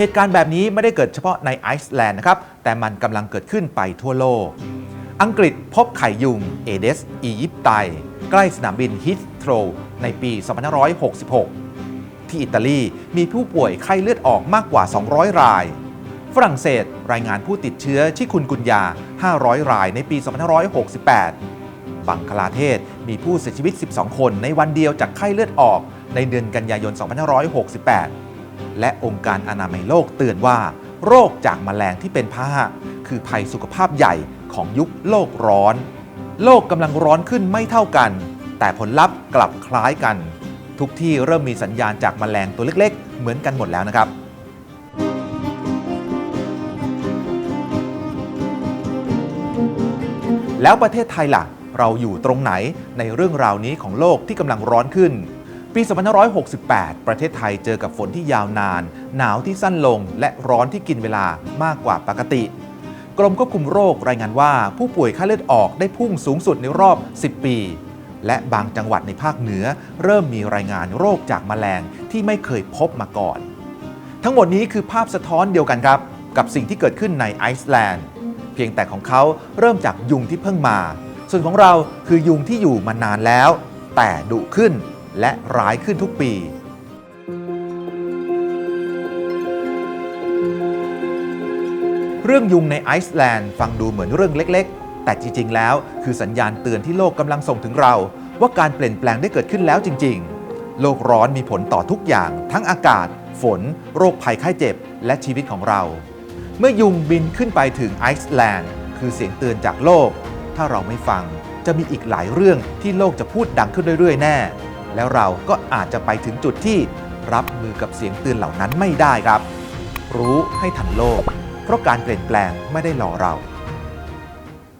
เหตุการณ์แบบนี้ไม่ได้เกิดเฉพาะในไอซ์แลนด์นะครับ แต่มันกำลังเกิดขึ้นไปทั่วโลก อังกฤษพบไข่ยุงเอเดส อียิปต์ไต ใกล้สนามบินฮิตโตรในปี 2566 ที่อิตาลีมีผู้ป่วยไข้เลือดออกมากกว่า 200 ราย ฝรั่งเศสรายงานผู้ติดเชื้อที่คุณกุญยา 500 รายในปี 2568 บังคลาเทศมีผู้เสียชีวิต 12 คนในวันเดียวจากไข้เลือดออกในเดือนกันยายน 2568 และองค์การอนามัยโลกเตือนว่า โรคจากแมลงที่เป็นพาหะคือภัยสุขภาพใหญ่ของยุคโลกร้อน โลกกำลังร้อนขึ้นไม่เท่ากัน แต่ผลลัพธ์กลับคล้ายกัน ทุกที่เริ่มมีสัญญาณจากแมลงตัวเล็ก ๆ เหมือนกันหมดแล้วนะครับแล้วประเทศไทยล่ะ เราอยู่ตรงไหนในเรื่องราวนี้ของโลกที่กำลังร้อนขึ้น ปี 2568 ประเทศไทยเจอกับฝนที่ยาวนาน หนาวที่สั้นลง และร้อนที่กินเวลามากกว่าปกติ กรมควบคุมโรครายงานว่าผู้ป่วยไข้เลือดออกได้พุ่งสูงสุดในรอบ 10 ปี และบางจังหวัดในภาคเหนือ เริ่มมีรายงานโรคจากแมลงที่ไม่เคยพบมาก่อน ทั้งหมดนี้คือภาพสะท้อนเดียวกันครับ กับสิ่งที่เกิดขึ้นในไอซ์แลนด์ เพียงแต่ของเขาเริ่มจากยุงที่เพิ่งมา ส่วนของเราคือยุงที่อยู่มานานแล้ว แต่ดุขึ้น และร้ายขึ้นทุกปี เรื่องยุงในไอซ์แลนด์ฟังดูเหมือนเรื่องเล็กๆ แต่จริงๆ แล้วคือสัญญาณเตือนที่โลกกำลังส่งถึงเรา ว่าการเปลี่ยนแปลงได้เกิดขึ้นแล้วจริง ๆ โลกร้อนมีผลต่อทุกอย่าง ทั้งอากาศ ฝน โรคภัยไข้เจ็บ และชีวิตของเรา เมื่อยุงบินขึ้นไปถึงไอซ์แลนด์คือเสียงเตือนจากโลก ถ้าเราไม่ฟังจะมีอีกหลายเรื่องที่โลกจะพูดดังขึ้นเรื่อยๆ แน่ แล้วเราก็อาจจะไปถึงจุดที่รับมือกับเสียงเตือนเหล่านั้นไม่ได้ครับ รู้ให้ทันโลก เพราะการเปลี่ยนแปลงไม่ได้รอเรา